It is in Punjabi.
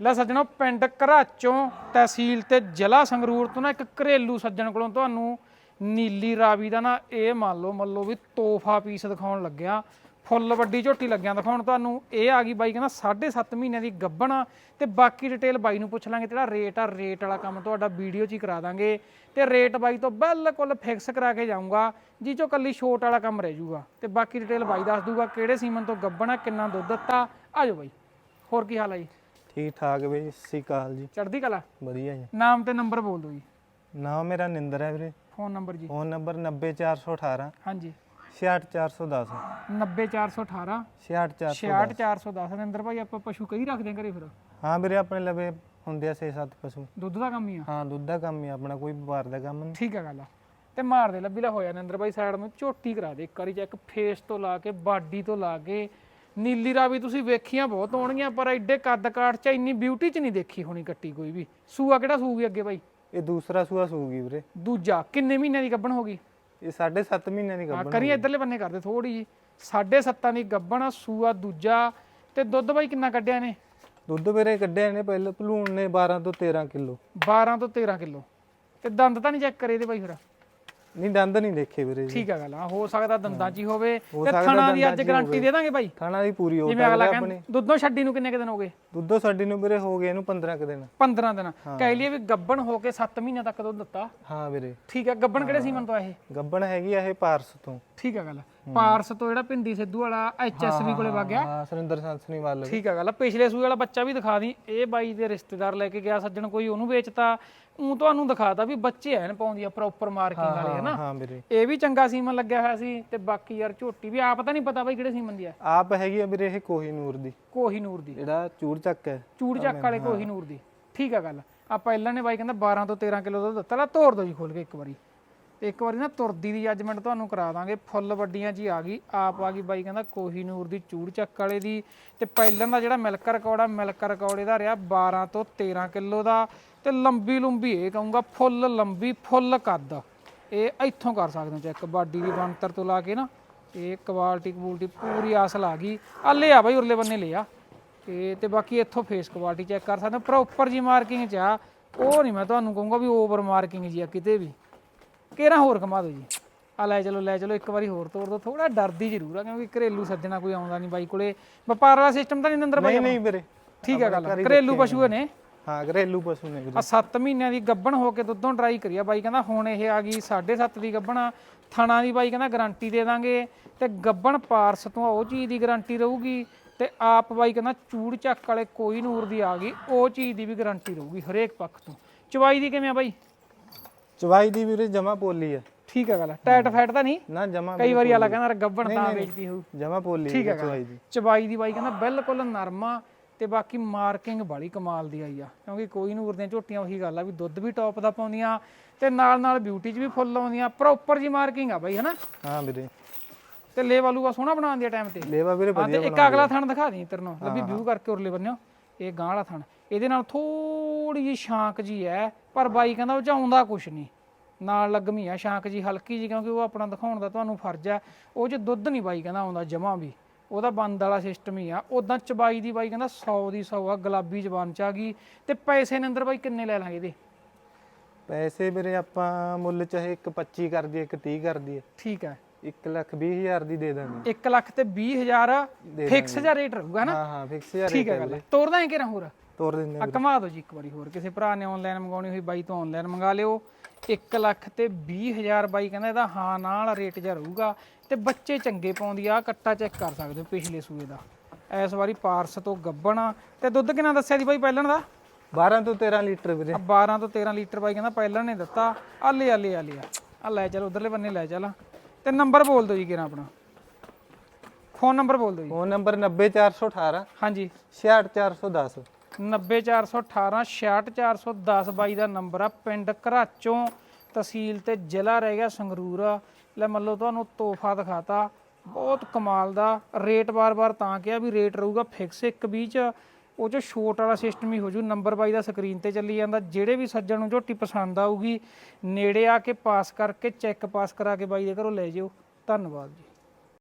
ਲੈ ਸੱਜਣੋ, ਪਿੰਡ ਘਰਾਚੋਂ ਤਹਿਸੀਲ ਤੇ ਜ਼ਿਲ੍ਹਾ ਸੰਗਰੂਰ ਤੋਂ ਨਾ ਇੱਕ ਘਰੇਲੂ ਸੱਜਣ ਕੋਲੋਂ ਤੁਹਾਨੂੰ ਨੀਲੀ ਰਾਵੀ ਦਾ ਨਾ ਇਹ ਮੰਨ ਲਓ ਮੰਨ ਲਓ ਵੀ ਤੋਹਫਾ ਪੀਸ ਦਿਖਾਉਣ ਲੱਗਿਆ। ਫੁੱਲ ਵੱਡੀ ਝੋਟੀ ਲੱਗਿਆ ਦਿਖਾਉਣ ਤੁਹਾਨੂੰ ਇਹ ਆ ਗਈ ਬਾਈ, ਕਹਿੰਦਾ 7.5 ਮਹੀਨਿਆਂ ਦੀ ਗੱਭਣ ਆ। ਤੇ ਬਾਕੀ ਡਿਟੇਲ ਬਾਈ ਨੂੰ ਪੁੱਛ ਲਾਂਗੇ, ਜਿਹੜਾ ਰੇਟ ਆ ਰੇਟ ਵਾਲਾ ਕੰਮ ਤੁਹਾਡਾ ਵੀਡੀਓ 'ਚ ਹੀ ਕਰਾ ਦਾਂਗੇ। ਤੇ ਰੇਟ ਬਾਈ ਤੋਂ ਬਿਲਕੁਲ ਫਿਕਸ ਕਰਾ ਕੇ ਜਾਊਂਗਾ ਜੀ ਚੋਂ ਕੱਲੀ ਛੋਟ ਵਾਲਾ ਕੰਮ ਰਹਿ ਜਾਊਗਾ ਤੇ ਬਾਕੀ ਡਿਟੇਲ ਬਾਈ ਦੱਸ ਦੂਗਾ ਕਿਹੜੇ ਸੀਮਨ ਤੋਂ ਗੱਬਣ ਆ, ਕਿੰਨਾ ਦੁੱਧ ਦਿੱਤਾ। ਆ ਜਾਓ ਬਾਈ, ਹੋਰ ਕੀ ਹਾਲ ਆ ਜੀ? ਠੀਕ ਠਾਕ ਵੀਰੇ ਸਤਿ ਸ਼੍ਰੀ ਅਕਾਲ ਜੀ। ਚੜ੍ਹਦੀ ਕਲਾ? ਵਧੀਆ ਜੀ। ਨਾਮ ਤੇ ਨੰਬਰ ਬੋਲ ਦਿਓ ਜੀ। ਨਾਮ ਮੇਰਾ ਨਿੰਦਰ ਹੈ ਵੀਰੇ। ਫੋਨ ਨੰਬਰ ਜੀ। ਫੋਨ ਨੰਬਰ 90418 ਹਾਂਜੀ। 66410 90418 66410 66410 ਨਿੰਦਰ ਭਾਈ ਆਪਾਂ ਪਸ਼ੂ ਕਈ ਰੱਖਦੇ ਘਰੇ ਫਿਰ? ਹਾਂ ਵੀਰੇ ਆਪਣੇ ਲਵੇ ਹੁੰਦੇ ਆ 6-7 ਪਸ਼ੂ। ਦੁੱਧ ਦਾ ਕੰਮ ਹੀ ਆ? ਹਾਂ ਦੁੱਧ ਦਾ ਕੰਮ ਹੀ ਆਪਣਾ ਕੋਈ ਵਪਾਰ ਦਾ ਕੰਮ ਨਹੀਂ। ਠੀਕ ਆ ਗੱਲ ਆ। ਤੇ ਮਾਰ ਦੇ ਲੱਭੀ ਲਾ ਹੋਇਆ ਨਿੰਦਰ ਭਾਈ ਸਾਈਡ ਨੂੰ ਝੋਟੀ ਕਰਾ ਦੇ। ਇੱਕ ਵਾਰੀ ਚੈੱਕ ਫੇਸ ਤੋਂ ਲਾ ਕੇ ਬਾਡੀ ਤੋਂ ਲਾ ਕੇ ਨੀਲੀ ਰਾਵੀ ਤੁਸੀਂ ਵੇਖੀਆਂ ਬਹੁਤ ਹੋਣਗੀਆਂ ਪਰ ਐਡੇ ਕੱਦ ਕਾਠ ਚ ਇੰਨੀ ਬਿਊਟੀ ਚ ਨਹੀਂ ਦੇਖੀ ਹੋਣੀ ਕੱਟੀ ਕੋਈ ਵੀ। ਸੂਆ ਕਿਹੜਾ ਸੂਗੀ ਅੱਗੇ ਭਾਈ ਇਹ ਦੂਸਰਾ ਸੂਆ ਸੂਗੀ ਵੀਰੇ। ਦੂਜਾ ਕਿੰਨੇ ਮਹੀਨਿਆਂ ਦੀ ਗੱਭਣ ਹੋ ਗਈ? ਇਹ 7.5 ਮਹੀਨਿਆਂ ਦੀ ਗੱਭਣ ਕਰੀ ਇਧਰਲੇ ਬੰਨੇ ਕਰਦੇ ਥੋੜੀ ਜੀ ਸਾਢੇ ਸੱਤਾਂ ਦੀ ਗੱਭਣ ਆ ਸੂਆ ਦੂਜਾ ਤੇ ਦੁੱਧ ਭਾਈ ਕਿੰਨਾ ਕੱਢਿਆ ਨੇ ਦੁੱਧ ਵੀਰੇ ਕੱਢਿਆ ਨੇ ਪਹਿਲੇ ਭਲੂਣ ਨੇ 12 ਤੋਂ 13 ਕਿਲੋ। 12 ਤੋਂ 13 ਕਿਲੋ। ਤੇ ਦੰਦ ਤਾਂ ਨਹੀਂ ਚੈੱਕ ਕਰੇ ਇਹਦੇ ਭਾਈ ਫਿਰ? ਨਹੀਂ ਦੰਦ ਨਹੀਂ ਦੇਖੇ ਵੀਰੇ ਜੀ। ਠੀਕ ਆ ਗੱਲ ਆ ਹੋ ਸਕਦਾ ਦੰਦਾਂ 'ਚ ਹੀ ਹੋਵੇ ਤੇ ਥਣਾ ਦੀ ਅੱਜ ਗਾਰੰਟੀ ਦੇ ਦਾਂਗੇ ਭਾਈ ਥਾਣਾ ਦੀ ਪੂਰੀ ਹੋ ਜਿਵੇਂ ਅਗਲਾ ਕਹਿੰਦਾ ਦੁੱਧੋਂ ਛੱਡੀ ਨੂੰ ਕਿੰਨੇ ਕੁ ਦਿਨ ਹੋ ਗਏ? ਦੁੱਧੋ ਸਾਡੀ ਨੂੰ ਵੀਰੇ ਹੋ ਗਏ ਇਹਨੂੰ 15 ਕੁ ਦਿਨ। 15 ਦਿਨ। ਕਹਿ ਲਈਏ ਵੀ ਗੱਬਣ ਹੋ ਕੇ 7 ਮਹੀਨਿਆਂ ਤੱਕ ਦੁੱਧ ਦਿੱਤਾ। ਹਾਂ ਵੀਰੇ। ਠੀਕ ਆ ਗੱਬਣ ਕਿਹੜੇ ਸੀਮਨ ਤੋਂ ਇਹ? ਗੱਬਣ ਹੈਗੀ ਆ ਇਹ ਪਾਰਸ ਤੋਂ। ਠੀਕ ਆ ਗੱਲ ਪਾਰਸ ਤੋਂ ਜਿਹੜਾ ਪਿੰਦੀ ਸਿੱਧੂ ਵਾਲਾ ਐਚਐਸਵੀ ਕੋਲੇ ਵਗ ਗਿਆ। ਹਾਂ ਸੁਰਿੰਦਰ ਸੰਸਨੀ ਵੱਲ ਠੀਕ ਆ ਗੱਲ ਪਿਛਲੇ ਸੂਏ ਵਾਲਾ ਬੱਚਾ ਵੀ ਦਿਖਾ ਦੀ। ਇਹ ਬਾਈ ਦੇ ਰਿਸ਼ਤੇਦਾਰ ਲੈ ਕੇ ਗਿਆ ਸੱਜਣ ਕੋਈ ਉਹਨੂੰ ਵੇਚਤਾ। ਉਹ ਤੁਹਾਨੂੰ ਦਿਖਾਤਾ ਵੀ ਬੱਚੇ ਐਨ ਪਾਉਂਦੀ ਆ ਪ੍ਰੋਪਰ ਮਾਰਕਿੰਗ ਵਾਲੇ ਹੈ ਨਾ? ਹਾਂ ਵੀਰੇ। ਇਹ ਵੀ ਚੰਗਾ ਸੀਮਨ ਲੱਗਿਆ ਹੋਇਆ ਸੀ ਤੇ ਬਾਕੀ ਯਾਰ ਝੋਟੀ ਵੀ ਆਪ ਤਾਂ ਨਹੀਂ ਪਤਾ ਬਾਈ ਕਿਹੜੇ ਸੀਮਨ ਦੀ ਆ। ਆਪ ਹੈਗੀ ਆ ਵੀਰੇ ਇਹ ਕੋਹੀ ਨੂਰ ਦੀ। ਕੋਹੀਨੂਰ ਦੀ। ਜਿਹੜਾ ਚੂੜ ਚੱਕ ਹੈ। ਚੂੜ ਚੱਕ ਵਾਲੇ ਕੋਹੀਨੂਰ ਦੀ। ਠੀਕ ਆ ਗੱਲ ਆ। ਪਹਿਲਾਂ ਨੇ ਬਾਈ ਕਹਿੰਦਾ 12 ਤੋਂ 13 ਕਿਲੋ ਦੁੱਧ ਦਿੱਤਾ ਲਾ ਤੋੜ ਦੋ ਜੀ ਖੋਲ ਕੇ ਇੱਕ ਵਾਰੀ। ਤੇ ਇੱਕ ਵਾਰੀ ਨਾ ਤੁਰਦੀ ਦੀ ਜੱਜਮੈਂਟ ਤੁਹਾਨੂੰ ਕਰਾ ਦਾਂਗੇ। ਫੁੱਲ ਵੱਡੀਆਂ ਜੀ ਆ ਗਈ, ਆਪ ਆ ਗਈ ਬਾਈ ਕਹਿੰਦਾ ਕੋਹੀਨੂਰ ਦੀ ਚੂੜ ਚੱਕ ਵਾਲੇ ਦੀ। ਤੇ ਪਹਿਲਾਂ ਦਾ ਜਿਹੜਾ ਮਿਲਕ ਰਿਕਾਰਡ ਆ ਮਿਲਕ ਰਿਕਾਰਡ ਇਹਦਾ ਰਿਹਾ 12 ਤੋਂ 13 ਕਿਲੋ ਦਾ। ਤੇ ਲੰਬੀ ਲੰਬੀ ਇਹ ਕਹੂੰਗਾ ਫੁੱਲ ਲੰਬੀ, ਫੁੱਲ ਕੱਦ। ਇਹ ਇੱਥੋਂ ਕਰ ਸਕਦੇ ਹੋ ਚੈੱਕ ਬਾਡੀ ਦੀ ਬਣਤਰ ਤੋਂ ਲਾ ਕੇ ਨਾ, ਇਹ ਕੁਆਲਿਟੀ ਕਬੂਲਟੀ ਪੂਰੀ ਆਸਲ ਆ ਗਈ। ਆ ਲਿਆ ਆ ਬਾਈ ਉਰਲੇ ਬੰਨੇ ਲਿਆ। ਆ ਤੇ ਤੇ ਬਾਕੀ ਇੱਥੋਂ ਫੇਸ ਕੁਆਲਿਟੀ ਚੈੱਕ ਕਰ ਸਕਦੇ ਹੋ। ਪ੍ਰੋਪਰ ਜੀ ਮਾਰਕਿੰਗ ਚ ਆ, ਉਹ ਨਹੀਂ ਮੈਂ ਤੁਹਾਨੂੰ ਕਹੂੰਗਾ ਵੀ ਓਵਰ ਮਾਰਕਿੰਗ ਜੀ ਆ ਕਿਤੇ ਵੀ। ਕਿਹੜਾ ਹੋਰ ਕਮਾ ਦਿਓ ਜੀ। ਆ ਲੈ ਚਲੋ ਲੈ ਚਲੋ ਇੱਕ ਵਾਰੀ ਹੋਰ ਤੋੜ ਦੋ ਥੋੜਾ ਡਰਦੀ ਜ਼ਰੂਰ ਆ ਕਿਉਂਕਿ ਘਰੇਲੂ ਸੱਜਣਾ ਕੋਈ ਆਉਂਦਾ ਨਹੀਂ ਬਾਈ ਕੋਲੇ। ਵਪਾਰ ਵਾਲਾ ਸਿਸਟਮ ਤਾਂ ਨਹੀਂ ਅੰਦਰ ਬਾਈ ਨਹੀਂ ਨਹੀਂ ਵੀਰੇ। ਠੀਕ ਹੈ ਗੱਲ ਘਰੇਲੂ ਪਸ਼ੂ ਨੇ। ਹਾਂ ਘਰੇਲੂ ਪਸ਼ੂ ਨੇ ਆ 7 ਮਹੀਨਿਆਂ ਦੀ ਗੱਭਣ ਹੋ ਕੇ ਦੁੱਧੋਂ ਟਰਾਈ ਕਰੀਆ ਬਾਈ ਕਹਿੰਦਾ ਹੁਣ ਇਹ ਆ ਗਈ 7.5 ਦੀ ਗੱਭਣ ਆ। ਥਣਾ ਦੀ ਬਾਈ ਕਹਿੰਦਾ ਗਾਰੰਟੀ ਦੇ ਦਾਂਗੇ। ਤੇ ਗੱਭਣ ਪਾਰਸ ਤੋਂ ਉਹ ਚੀਜ਼ ਦੀ ਗਾਰੰਟੀ ਰਹੂਗੀ। ਤੇ ਆਪ ਬਾਈ ਕਹਿੰਦਾ ਚੂੜ ਚੱਕ ਵਾਲੇ ਕੋਈ ਨੂਰ ਦੀ ਆ ਗਈ ਉਹ ਚੀਜ਼ ਦੀ ਵੀ ਗਾਰੰਟੀ ਰਹੂਗੀ ਹਰੇਕ ਪੱਖ ਤੋਂ। ਚਵਾਈ ਦੀ ਕਿਵੇਂ ਆ ਬਾਈ? ਚਵਾਈ ਦੀ ਵੀਰੇ ਜਮਾ ਪੋਲੀ ਹੈ ਠੀਕ ਆ ਗੱਲ ਟਾਈਟ ਫੈਟ ਤਾਂ ਨਹੀਂ? ਨਾ ਜਮਾ ਕਈ ਵਾਰੀ ਆਲਾ ਕਹਿੰਦਾ ਗੱਭਣ ਤਾਂ ਵੇਚਦੀ ਹੋਊ। ਜਮਾ ਪੋਲੀ ਠੀਕ ਹੈ ਹੈ। ਚਵਾਈ ਦੀ। ਚਬਾਈ ਦੀ ਬਾਈ ਕਹਿੰਦਾ ਬਿਲਕੁਲ ਨਰਮਾ ਤੇ ਬਾਕੀ ਮਾਰਕਿੰਗ ਬੜੀ ਕਮਾਲ ਦੀ ਆਈ ਆ। ਕਿਉਂਕਿ ਕੋਈ ਨੂਰ ਦੀਆਂ ਝੋਟੀਆਂ ਉਹੀ ਗੱਲ ਆ ਵੀ ਦੁੱਧ ਵੀ ਟੌਪ ਦਾ ਪਾਉਂਦੀਆਂ ਤੇ ਨਾਲ ਨਾਲ ਬਿਊਟੀ 'ਚ ਵੀ ਫੁੱਲ ਆਉਂਦੀਆਂ। ਪ੍ਰੋਪਰ ਜੀ ਮਾਰਕਿੰਗ ਆ ਬਾਈ ਹਨਾ? ਹਾਂ ਵੀਰੇ। ਤੇ ਲੇ ਵਾਲੂਗਾ ਸੋਹਣਾ ਬਣਾਉਂਦੀ ਆ ਟਾਈਮ ਤੇ। ਲੇਵਾ ਵੀਰੇ ਹਾਂ ਵਧੀਆ ਇੱਕ ਅਗਲਾ ਥਣ ਦਿਖਾ ਦੇ ਤੇਰੇ ਨੂੰ। ਲੱਭੀ ਵਿਊ ਕਰਕੇ ਉਰਲੇ ਬੰਨਿਓ। ਇਹ ਗਾਂ ਵਾਲਾ ਥਣ। ਇਹਦੇ ਨਾਲ ਥੋੜੀ ਜੀ ਸ਼ਾਂਕ ਜੀ ਹੈ ਪਰ ਬਾਈ ਕਹਿੰਦਾ ਉਹ ਚ ਆਉਂਦਾ ਕੁਛ ਨਹੀਂ ਨਾਲ ਲੱਗਮੀ ਆ ਸ਼ਾਂਕ ਜੀ ਹਲਕੀ ਜੀ ਕਿਉਂਕਿ ਉਹ ਆਪਣਾ ਦਿਖਾਉਣ ਦਾ ਤੁਹਾਨੂੰ ਫਰਜ਼ ਆ ਉਹ ਚ ਦੁੱਧ ਨਹੀਂ ਬਾਈ ਕਹਿੰਦਾ ਆਉਂਦਾ ਜਮਾ ਵੀ। ਉਹਦਾ ਬੰਦ ਵਾਲਾ ਸਿਸਟਮ ਹੀ ਆ। ਉਦਾਂ ਚਬਾਈ ਦੀ ਬਾਈ ਕਹਿੰਦਾ 100 ਦੀ 100 ਆ ਗੁਲਾਬੀ ਜ਼ਬਾਨ ਚ ਆ ਗਈ। ਤੇ ਪੈਸੇ ਨੇ ਅੰਦਰ ਬਾਈ ਕਿੰਨੇ ਲੈ ਲਾਂਗੇ ਇਹਦੇ? ਪੈਸੇ ਵੀਰੇ ਆਪਾਂ ਮੁੱਲ ਚਾਹੇ ਇੱਕ 25 ਕਰ ਦਈਏ ਇੱਕ 30 ਕਰ ਦਈਏ। ਠੀਕ ਹੈ 1 ਲੱਖ 20 ਹਜ਼ਾਰ ਦੀ ਦੇ ਦਾਂਗੇ। 1 ਲੱਖ ਤੇ 20 ਹਜ਼ਾਰ ਫਿਕਸ ਜਿਹਾ ਰੇਟ ਰਹੂਗਾ ਨਾ ਹਾਂ ਹਾਂ ਫਿਕਸ ਹਜ਼ਾਰ ਠੀਕ ਹੈ ਗੱਲ। ਤੋਰਦਾ ਹੈ ਕਿਹੜਾ ਹੋਰ? ਤੋਰ ਦਿੰਦੇ ਆ ਕਮਾ ਦਿਓ ਜੀ ਇੱਕ ਵਾਰੀ ਹੋਰ। ਕਿਸੇ ਭਰਾ ਨੇ ਆਨਲਾਈਨ ਮੰਗਾਉਣੀ ਹੋਈ ਬਾਈ ਤੋਂ ਆਨਲਾਈਨ ਮੰਗਾ ਲਿਓ। 1 ਲੱਖ ਤੇ 20000 ਬਾਈ ਕਹਿੰਦਾ ਇਹਦਾ ਹਾਂ ਨਾਲ ਰੇਟ ਜਿਹਾ ਰਹੂਗਾ। ਤੇ ਬੱਚੇ ਚੰਗੇ ਪਾਉਂਦੀ ਆ ਕੱਟਾ ਚੈੱਕ ਕਰ ਸਕਦੇ ਹੋ ਪਿਛਲੇ ਸੂਏ ਦਾ। ਇਸ ਵਾਰੀ ਪਾਰਸ ਤੋਂ ਗੱਬਣ ਤੇ ਦੁੱਧ ਕਿੰਨਾ ਦੱਸਿਆ ਸੀ ਬਾਈ ਪਹਿਲਣ ਦਾ? 12 ਤੋਂ 13 ਲੀਟਰ ਵੀਰੇ। ਆ 12 ਤੋਂ 13 ਲੀਟਰ ਬਾਈ ਕਹਿੰਦਾ ਪਹਿਲਣ ਨੇ ਦਿੱਤਾ। ਆ ਲੈ ਆ ਲੈ ਆ ਲੈ। ਆ ਆ ਲੈ ਚੱਲ ਉਧਰਲੇ ਬੰਨੇ ਲੈ ਚੱਲ। ਤੇ ਨੰਬਰ ਬੋਲ ਦਿਓ ਜੀ ਕਿਰਾ ਆਪਣਾ। ਫੋਨ ਨੰਬਰ ਬੋਲ ਦਿਓ ਜੀ। ਫੋਨ ਨੰਬਰ 90418 ਹਾਂਜੀ। 66410 90418 66410 ਬਾਈ ਦਾ ਨੰਬਰ ਆ, ਪਿੰਡ ਘਰਾਚੋਂ ਤਹਿਸੀਲ ਤੇ ਜ਼ਿਲ੍ਹਾ ਰਹਿ ਗਿਆ ਸੰਗਰੂਰ। ਲੈ ਮੰਨ ਲਓ ਤੁਹਾਨੂੰ ਤੋਹਫਾ ਦਿਖਾਤਾ, ਬਹੁਤ ਕਮਾਲ ਦਾ, ਰੇਟ ਬਾਰ-ਬਾਰ ਤਾਂ ਕਿਹਾ ਵੀ ਰੇਟ ਰਹੂਗਾ ਫਿਕਸ ਇੱਕ ਵੀਹ ਚ ਉਹ ਚ ਛੋਟ ਵਾਲਾ ਸਿਸਟਮ ਹੀ ਹੋ ਜੂ, ਨੰਬਰ ਬਾਈ ਦਾ ਸਕਰੀਨ ਤੇ ਚੱਲੀ ਜਾਂਦਾ, ਜਿਹੜੇ ਵੀ ਸੱਜਣ ਨੂੰ ਝੋਟੀ ਪਸੰਦ ਆਊਗੀ, ਨੇੜੇ ਆ ਕੇ ਪਾਸ ਕਰਕੇ ਚੈੱਕ ਪਾਸ ਕਰਾ ਕੇ ਬਾਈ ਦੇ ਘਰੋਂ ਲੈ ਜਿਓ। ਧੰਨਵਾਦ ਜੀ।